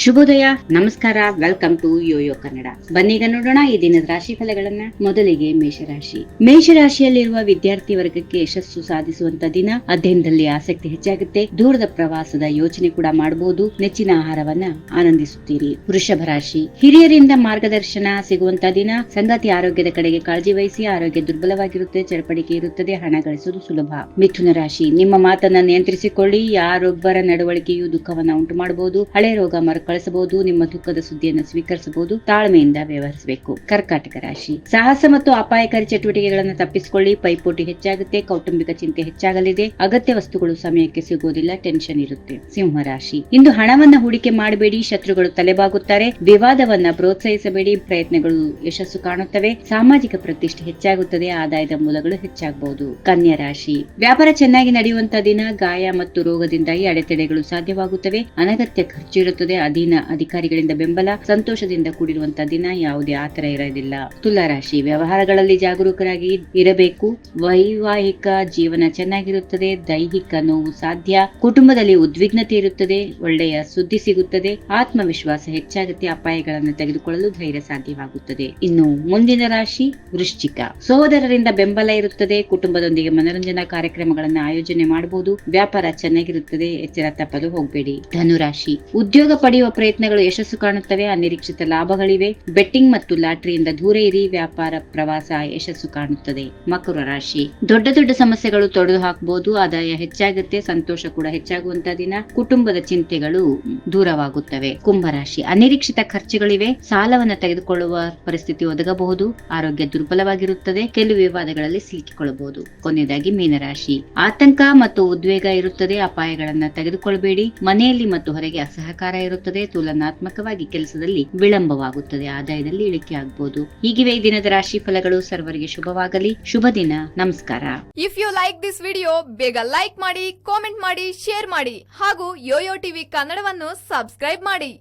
ಶುಭೋದಯ, ನಮಸ್ಕಾರ welcome to Yoyo Kannada ಬನ್ನೀಗ ನೋಡೋಣ ಈ ದಿನದ ರಾಶಿ ಫಲಗಳನ್ನ ಮೊದಲಿಗೆ ಮೇಷರಾಶಿ. ಮೇಷರಾಶಿಯಲ್ಲಿರುವ ವಿದ್ಯಾರ್ಥಿ ವರ್ಗಕ್ಕೆ ಯಶಸ್ಸು ಸಾಧಿಸುವಂತ ದಿನ. ಅಧ್ಯಯನದಲ್ಲಿ ಆಸಕ್ತಿ ಹೆಚ್ಚಾಗುತ್ತೆ. ದೂರದ ಪ್ರವಾಸದ ಯೋಚನೆ ಕೂಡ ಮಾಡಬಹುದು ನೆಚ್ಚಿನ ಆಹಾರವನ್ನ ಆನಂದಿಸುತ್ತೀರಿ. ವೃಷಭ ರಾಶಿ. ಹಿರಿಯರಿಂದ ಮಾರ್ಗದರ್ಶನ ಸಿಗುವಂತ ದಿನ. ಸಂಗಾತಿ ಆರೋಗ್ಯದ ಕಡೆಗೆ ಕಾಳಜಿ ವಹಿಸಿ ಆರೋಗ್ಯ ದುರ್ಬಲವಾಗಿರುತ್ತದೆ ಚಡಪಡಿಕೆ ಇರುತ್ತದೆ, ಹಣ ಗಳಿಸುವುದು ಸುಲಭ. ಮಿಥುನ ರಾಶಿ. ನಿಮ್ಮ ಮಾತನ್ನ ನಿಯಂತ್ರಿಸಿಕೊಳ್ಳಿ. ಯಾರೊಬ್ಬರ ನಡವಳಿಕೆಯು ದುಃಖವನ್ನ ಉಂಟು ಮಾಡಬಹುದು ಹಳೆ ರೋಗ ಮರುಕಳಿಸಬಹುದು ನಿಮ್ಮ ದುಃಖದ ಸುದ್ದಿಯನ್ನು ಸ್ವೀಕರಿಸಬಹುದು, ತಾಳ್ಮೆಯಿಂದ ವ್ಯವಹರಿಸಬೇಕು. ಕರ್ಕಾಟಕ ರಾಶಿ. ಸಾಹಸ ಮತ್ತು ಅಪಾಯಕಾರಿ ಚಟುವಟಿಕೆಗಳನ್ನು ತಪ್ಪಿಸಿಕೊಳ್ಳಿ. ಪೈಪೋಟಿ ಹೆಚ್ಚಾಗುತ್ತೆ, ಕೌಟುಂಬಿಕ ಚಿಂತೆ ಹೆಚ್ಚಾಗಲಿದೆ. ಅಗತ್ಯ ವಸ್ತುಗಳು ಸಮಯಕ್ಕೆ ಸಿಗುವುದಿಲ್ಲ ಟೆನ್ಷನ್ ಇರುತ್ತೆ. ಸಿಂಹ ರಾಶಿ. ಇಂದು ಹಣವನ್ನ ಹೂಡಿಕೆ ಮಾಡಬೇಡಿ, ಶತ್ರುಗಳು ತಲೆಬಾಗುತ್ತಾರೆ. ವಿವಾದವನ್ನ ಪ್ರೋತ್ಸಾಹಿಸಬೇಡಿ, ಪ್ರಯತ್ನಗಳು ಯಶಸ್ಸು ಕಾಣುತ್ತವೆ. ಸಾಮಾಜಿಕ ಪ್ರತಿಷ್ಠೆ ಹೆಚ್ಚಾಗುತ್ತದೆ, ಆದಾಯದ ಮೂಲಗಳು ಹೆಚ್ಚಾಗಬಹುದು. ಕನ್ಯಾ ರಾಶಿ. ವ್ಯಾಪಾರ ಚೆನ್ನಾಗಿ ನಡೆಯುವಂತಹ ದಿನ, ಗಾಯ ಮತ್ತು ರೋಗದಿಂದಾಗಿ ಅಡೆತಡೆಗಳು ಸಾಧ್ಯವಾಗುತ್ತವೆ. ಅನಗತ್ಯ ಖರ್ಚು ಇರುತ್ತದೆ ಅಧೀನ ಅಧಿಕಾರಿಗಳಿಂದ ಬೆಂಬಲ, ಸಂತೋಷದಿಂದ ಕೂಡಿರುವಂತ ದಿನ ಯಾವುದೇ ಆತರ ಇರೋದಿಲ್ಲ. ತುಲಾರಾಶಿ ವ್ಯವಹಾರಗಳಲ್ಲಿ ಜಾಗರೂಕರಾಗಿ ಇರಬೇಕು. ವೈವಾಹಿಕ ಜೀವನ ಚೆನ್ನಾಗಿರುತ್ತದೆ, ದೈಹಿಕ ನೋವು ಸಾಧ್ಯ, ಕುಟುಂಬದಲ್ಲಿ ಉದ್ವಿಗ್ನತೆ ಇರುತ್ತದೆ, ಒಳ್ಳೆಯ ಸುದ್ದಿ ಸಿಗುತ್ತದೆ, ಆತ್ಮವಿಶ್ವಾಸ ಹೆಚ್ಚಾಗುತ್ತೆ, ಅಪಾಯಗಳನ್ನು ತೆಗೆದುಕೊಳ್ಳಲು ಧೈರ್ಯ ಸಾಧ್ಯವಾಗುತ್ತದೆ. ಇನ್ನು ಮುಂದಿನ ರಾಶಿ ವೃಶ್ಚಿಕ. ಸಹೋದರರಿಂದ ಬೆಂಬಲ ಇರುತ್ತದೆ, ಕುಟುಂಬದೊಂದಿಗೆ ಮನರಂಜನಾ ಕಾರ್ಯಕ್ರಮಗಳನ್ನು ಆಯೋಜನೆ ಮಾಡಬಹುದು, ವ್ಯಾಪಾರ ಚೆನ್ನಾಗಿರುತ್ತದೆ, ಎಚ್ಚರ ತಪ್ಪಲು ಹೋಗಬೇಡಿ. ಧನುರಾಶಿ. ಉದ್ಯೋಗ ಪಡೆಯುವ ಪ್ರಯತ್ನಗಳು ಯಶಸ್ಸು ಕಾಣುತ್ತವೆ, ಅನಿರೀಕ್ಷಿತ ಲಾಭಗಳಿವೆ. ಬೆಟ್ಟಿಂಗ್ ಮತ್ತು ಲಾಟರಿಯಿಂದ ದೂರ ಇರಿ, ವ್ಯಾಪಾರ, ಪ್ರವಾಸ ಯಶಸ್ಸು ಕಾಣುತ್ತದೆ. ಮಕರ ರಾಶಿ. ದೊಡ್ಡ ದೊಡ್ಡ ಸಮಸ್ಯೆಗಳು ತೊಡೆದು ಹಾಕಬಹುದು ಆದಾಯ ಹೆಚ್ಚಾಗುತ್ತೆ, ಸಂತೋಷ ಕೂಡ ಹೆಚ್ಚಾಗುವಂತ ದಿನ. ಕುಟುಂಬದ ಚಿಂತೆಗಳು ದೂರವಾಗುತ್ತವೆ. ಕುಂಭರಾಶಿ ಅನಿರೀಕ್ಷಿತ ಖರ್ಚುಗಳಿವೆ. ಸಾಲವನ್ನು ತೆಗೆದುಕೊಳ್ಳುವ ಪರಿಸ್ಥಿತಿ ಒದಗಬಹುದು. ಆರೋಗ್ಯ ದುರ್ಬಲವಾಗಿರುತ್ತದೆ. ಕೆಲವು ವಿವಾದಗಳಲ್ಲಿ ಸಿಲುಕಿಕೊಳ್ಳಬಹುದು. ಕೊನೆಯದಾಗಿ ಮೀನರಾಶಿ ಆತಂಕ ಮತ್ತು ಉದ್ವೇಗ ಇರುತ್ತದೆ. ಅಪಾಯಗಳನ್ನ ತೆಗೆದುಕೊಳ್ಳಬೇಡಿ ಮನೆಯಲ್ಲಿ ಮತ್ತು ಹೊರಗೆ ಅಸಹಕಾರ ಇರುತ್ತದೆ. ತುಲನಾತ್ಮಕವಾಗಿ ಕೆಲಸದಲ್ಲಿ ವಿಳಂಬವಾಗುತ್ತದೆ. ಆದಾಯದಲ್ಲಿ ಇಳಿಕೆ ಆಗಬಹುದು ಹೀಗಿವೆ ಈ ದಿನದ ರಾಶಿ ಫಲಗಳು ಸರ್ವರಿಗೆ ಶುಭವಾಗಲಿ. ಶುಭ ದಿನ. ನಮಸ್ಕಾರ. If you like this video ಬೇಗ ಲೈಕ್ ಮಾಡಿ ಕಾಮೆಂಟ್ ಮಾಡಿ ಶೇರ್ ಮಾಡಿ ಹಾಗೂ ಯೋಯೋ ಟಿವಿ ಕನ್ನಡವನ್ನು ಸಬ್ಸ್ಕ್ರೈಬ್ ಮಾಡಿ.